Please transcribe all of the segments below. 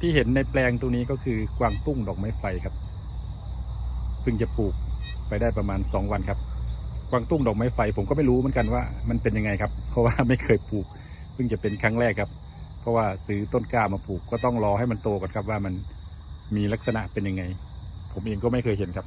ที่เห็นในแปลงตรงนี้ก็คือกวางตุ้งดอกไม้ไฟครับเพิ่งจะปลูกไปได้ประมาณสองวันครับกวางตุ้งดอกไม้ไฟ ผมก็ไม่รู้เหมือนกันว่ามันเป็นยังไงครับ เพราะว่าไม่เคยปลูกเพิ่งจะเป็นครั้งแรกครับ เพราะว่าซื้อต้นกล้ามาปลูกก็ต้องรอให้มันโตก่อนครับว่ามันมีลักษณะเป็นยังไง ผมเองก็ไม่เคยเห็นครับ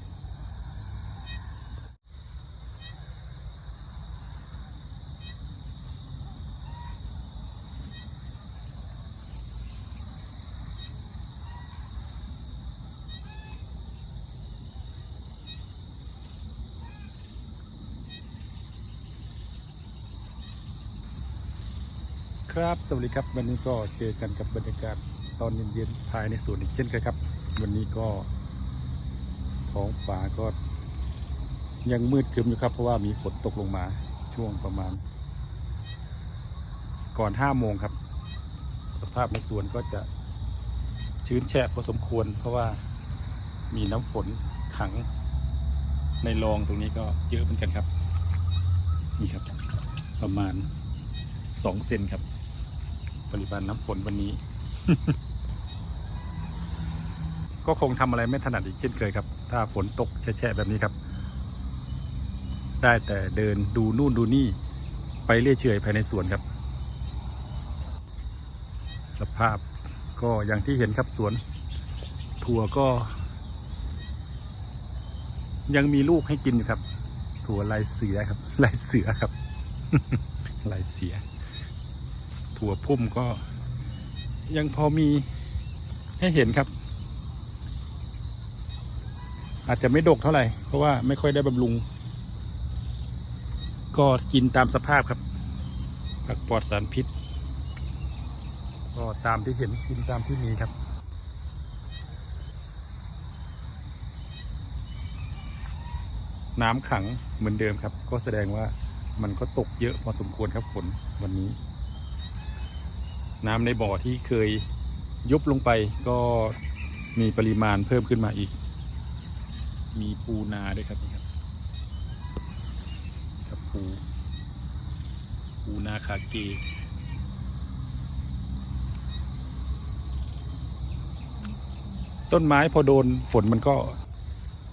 ครับ สวัสดีครับ วันนี้ก็เจอกันกับบรรยากาศตอนเย็นๆภายในสวนอีกเช่นเคยครับ วันนี้ก็ท้องฟ้าก็ยังมืดครึมอยู่ครับเพราะว่ามีฝนตกลงมาช่วงประมาณ ก่อนห้าโมงครับ สภาพในสวนก็จะชื้นแฉะพอสมควร เพราะว่ามีน้ำฝนขังในรองตรงนี้ก็เยอะเหมือนกันครับ นี่ครับ ประมาณสองเซนครับ ปริมาณน้ำฝนวันนี้ ก็คงทำอะไรไม่ถนัดอีกเช่นเคยครับ ถ้าฝนตกแฉะแบบนี้ครับ ได้แต่เดินดูนู่นดูนี่ ไปเรื่อยเฉยภายในสวนครับ สภาพก็อย่างที่เห็นครับสวน ถั่วก็ ยังมีลูกให้กินอยู่ครับ ถั่วลายเสือครับลายเสือครับลายเสือ ถั่วพุ่มก็ยังพอมีให้เห็นครับ อาจจะไม่ดกเท่าไหร่ เพราะว่าไม่ค่อยได้บำรุง ก็กินตามสภาพครับผักปลอดสารพิษ ก็ตามที่เห็นกินตามที่มีครับน้ำขังเหมือนเดิมครับ ก็แสดงว่ามันก็ตกเยอะพอสมควรครับฝนวันนี้ น้ำในบ่อที่เคยยุบลงไปก็มีปริมาณเพิ่มขึ้นมาอีก มีปูนาด้วยครับนี่ครับครับปูปูนาคาเกต้นไม้พอโดนฝนมันก็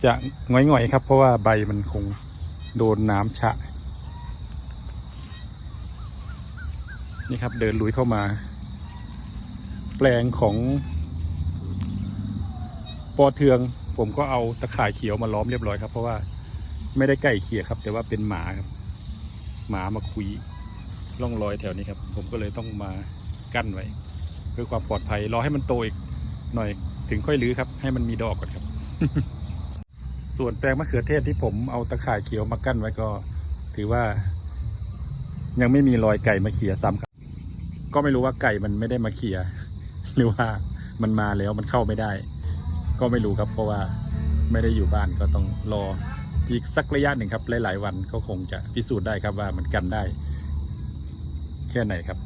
จะง่อยๆครับ เพราะว่าใบมันคงโดนน้ำฉะนี่ครับเดินลุยเข้ามา แปลงของปอเทือง ผมก็เอาตะข่ายเขียวมาล้อมเรียบร้อยครับ เพราะว่าไม่ได้ใกล้เคียครับ แต่ว่าเป็นหมาครับ หมามาคุยร่องรอยแถวนี้ครับ ผมก็เลยต้องมากั้นไว้ เพื่อความปลอดภัยรอให้มันโตอีกหน่อยถึงค่อยรื้อครับ ให้มันมีดอกก่อนครับ ส่วนแปลงมะเขือเทศที่ผมเอาตะข่ายเขียวมากั้นไว้ก็ ถือว่า ยังไม่มีรอยไก่มาเขี่ยซ้ำครับ ก็ไม่รู้ว่าไก่มันไม่ได้มาเขี่ย หรือว่ามันมาแล้วมันเข้าไม่ได้ ก็ไม่รู้ครับเพราะว่าไม่ได้อยู่บ้านก็ต้องรออีกสักระยะหนึ่งครับ หลาย ๆ วันก็คงจะพิสูจน์ได้ครับว่ามันกันได้ แค่ไหนครับ